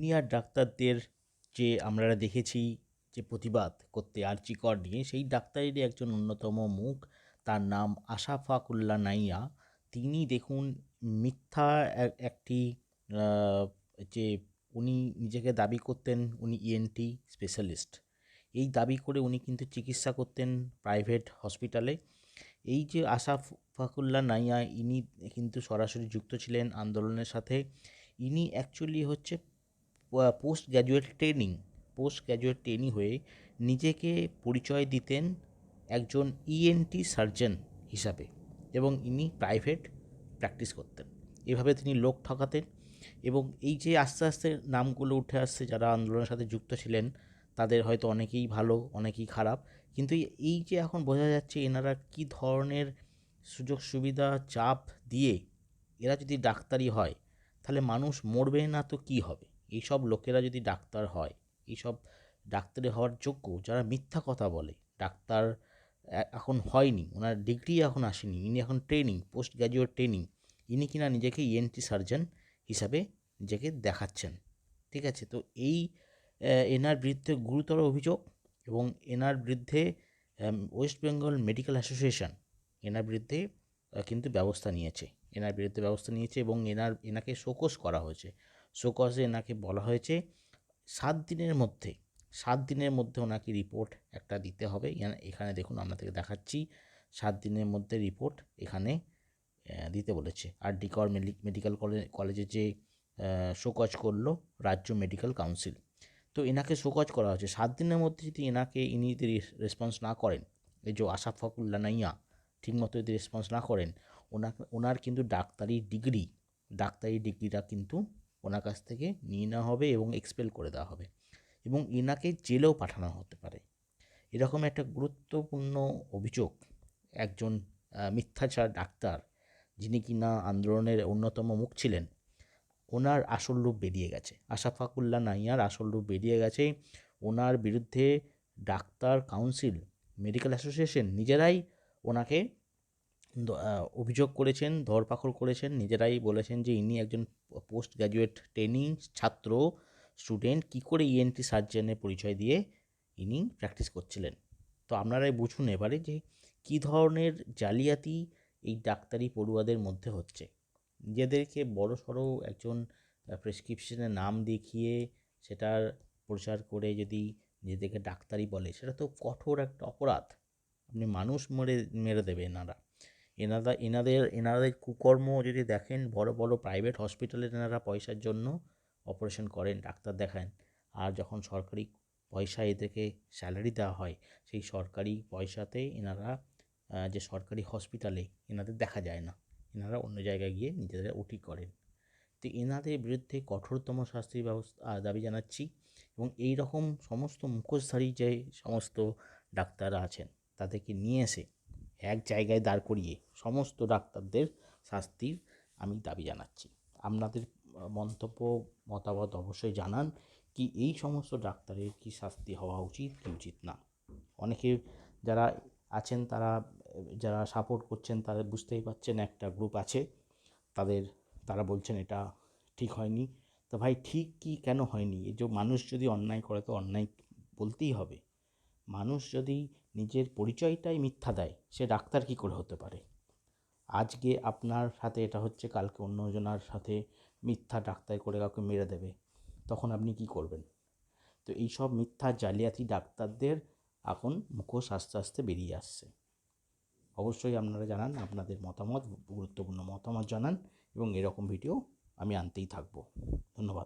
Senior ডাক্তারদের যে আমরা দেখেছি যে প্রতিবাদ করতে আর্জিকর নিয়ে, সেই ডাক্তারেরই একজন অন্যতম মুখ। তার নাম আশাফাকুল্লা নাইয়া। তিনি দেখুন মিথ্যা এক- একটি যে উনি নিজেকে দাবি করতেন উনি ইএনটি স্পেশালিস্ট এই দাবি করে উনি কিন্তু চিকিৎসা করতেন প্রাইভেট হসপিটালে এই যে আশাফাকুল্লা নাইয়া, ইনি কিন্তু সরাসরি যুক্ত ছিলেন আন্দোলনের সাথে। ইনি অ্যাকচুয়ালি হচ্ছে post graduate training post graduate training হয়ে নিজেকে পরিচয় দিতেন একজন ইএনটি সার্জন হিসাবে এবং ইনি প্রাইভেট প্র্যাকটিস করতেন। এভাবে তিনি লোক ঠকাতেন এবং এই যে আস্তে আস্তে নামগুলো উঠে আসছে, যারা আন্দোলনের সাথে যুক্ত ছিলেন, তাদের হয়তো অনেকেই ভালো, অনেকেই খারাপ, কিন্তু এই- এই যে এখন বোঝা যাচ্ছে এনারা কী ধরনের সুযোগ, সুবিধা, চাপ দিয়ে এরা যদি ডাক্তারি হয়, তাহলে মানুষ মরবে না তো কী হবে? এইসব লোকেরা যদি ডাক্তার হয়, এইসব ডাক্তারি হওয়ার যোগ্য যারা মিথ্যা কথা বলে, ডাক্তার এখন হয়নি, ওনার ডিগ্রি এখন আসেনি, ইনি এখন ট্রেনিং, পোস্ট গ্র্যাজুয়েট ট্রেনিং, ইনি কিনা নিজেকে ইএনটি সার্জন হিসাবে নিজেকে দেখাচ্ছেন। ঠিক আছে, তো এই এনার বিরুদ্ধে গুরুতর অভিযোগ এবং এনার বিরুদ্ধে ওয়েস্ট বেঙ্গল মেডিকেল অ্যাসোসিয়েশন এনার বিরুদ্ধে কিন্তু ব্যবস্থা নিয়েছে। এনার বিরুদ্ধে ব্যবস্থা নিয়েছে এবং এনার, এনাকে শোকস করা হয়েছে। শোকসে এনাকে বলা হয়েছে। সাত দিনের মধ্যে, সাত দিনের মধ্যে ওনাকে রিপোর্ট একটা দিতে হবে। এখানে- দেখুন আপনাদেরকে দেখাচ্ছি। সাত দিনের মধ্যে রিপোর্ট এখানে দিতে বলেছে। আর ডিকর মেডিকেল কলেজে যে শোকজ করল, রাজ্য মেডিকেল কাউন্সিল তো এনাকে শোকজ করা হয়েছে। সাত দিনের মধ্যে যদি এনাকে ইনি যদি রেসপন্স না করেন, এই যে আশাফ ফকুল্লা নাইয়া ঠিকমতো যদি রেসপন্স না করেন, ওনাকে, ওনার কিন্তু ডাক্তারি ডিগ্রি ডাক্তারি ডিগ্রিটা কিন্তু ওনার কাছ থেকে নিয়ে নেওয়া হবে এবং এক্সপেল করে দেওয়া হবে এবং এনাকে জেলেও পাঠানো হতে পারে। এরকম একটা গুরুত্বপূর্ণ অভিযোগ একজন মিথ্যাচার ডাক্তার যিনি কিনা আন্দোলনের অন্যতম মুখ ছিলেন, ওনার আসল রূপ বেরিয়ে গেছে। আশাফাকুল্লা নাইয়ার আসল রূপ বেরিয়ে গেছে। ওনার বিরুদ্ধে ডাক্তার কাউন্সিল মেডিকেল অ্যাসোসিয়েশন নিজেরাই ওনাকে অভিযোগ করেছেন, ধরপাকড় করেছেন। নিজেরাই বলেছেন যে ইনি একজন পোস্ট গ্র্যাজুয়েট ট্রেনিং ছাত্র, স্টুডেন্ট। কী করে ইএনটি সার্জনের পরিচয় দিয়ে ইনি প্র্যাকটিস করছিলেন? তো আপনারাই বুঝুন এবারে যে কী ধরনের জালিয়াতি এই ডাক্তারি পড়ুয়াদের মধ্যে হচ্ছে। নিজেদেরকে বড় সড়ো একজন প্রেসক্রিপশনের নাম দেখিয়ে সেটার প্রচার করে যদি নিজেদেরকে ডাক্তারি বলে, সেটা তো কঠোর একটা অপরাধ। আপনি মানুষ মেরে মেরে দেবে এনারা এনারা এনাদের এনাদের কুকর্ম যদি দেখেন, বড় বড় প্রাইভেট হসপিটালে এনারা পয়সার জন্য অপারেশন করেন, ডাক্তার দেখান। আর যখন সরকারি পয়সা এদেরকে স্যালারি দেওয়া হয়, সেই সরকারি পয়সাতে এনারা যে সরকারি হসপিটালে এনাদের দেখা যায় না। এনারা অন্য জায়গায় গিয়ে নিজেদের ওটি করেন। তো এনাদের বিরুদ্ধে কঠোরতম শাস্তির ব্যবস্থা দাবি জানাচ্ছি এবং এই রকম সমস্ত মুখোশধারী যে সমস্ত ডাক্তাররা আছেন, তাদেরকে নিয়ে এসে এক জায়গায় দাঁড় করিয়ে সমস্ত ডাক্তারদের শাস্তির আমি দাবি জানাচ্ছি। আপনাদের মন্তব্য, মতামত অবশ্যই জানান কি এই সমস্ত ডাক্তারের কি শাস্তি হওয়া উচিত কি উচিত না। অনেকে যারা আছেন তারা, যারা সাপোর্ট করছেন তাদের বুঝতেই পারছেন একটা গ্রুপ আছে, তাদের, তারা বলছেন এটা ঠিক হয়নি। তো ভাই ঠিক কি কেন হয়নি? এই যে মানুষ যদি অন্যায় করে তো অন্যায় বলতেই হবে। মানুষ যদি নিজের পরিচয়টাই মিথ্যা দেয়, সে ডাক্তার কি করে হতে পারে? আজকে আপনার সাথে এটা হচ্ছে, কালকে অন্যজনার সাথে মিথ্যা ডাক্তার করে কাউকে মেরে দেবে, তখন আপনি কি করবেন? তো এই সব মিথ্যা জালিয়াতি ডাক্তারদের এখন মুখোশ আস্তে আস্তে বেরিয়ে আসছে। অবশ্যই আপনারা জানান, আপনাদের মতামত, গুরুত্বপূর্ণ মতামত জানান এবং এরকম ভিডিও আমি আনতেই থাকব। ধন্যবাদ।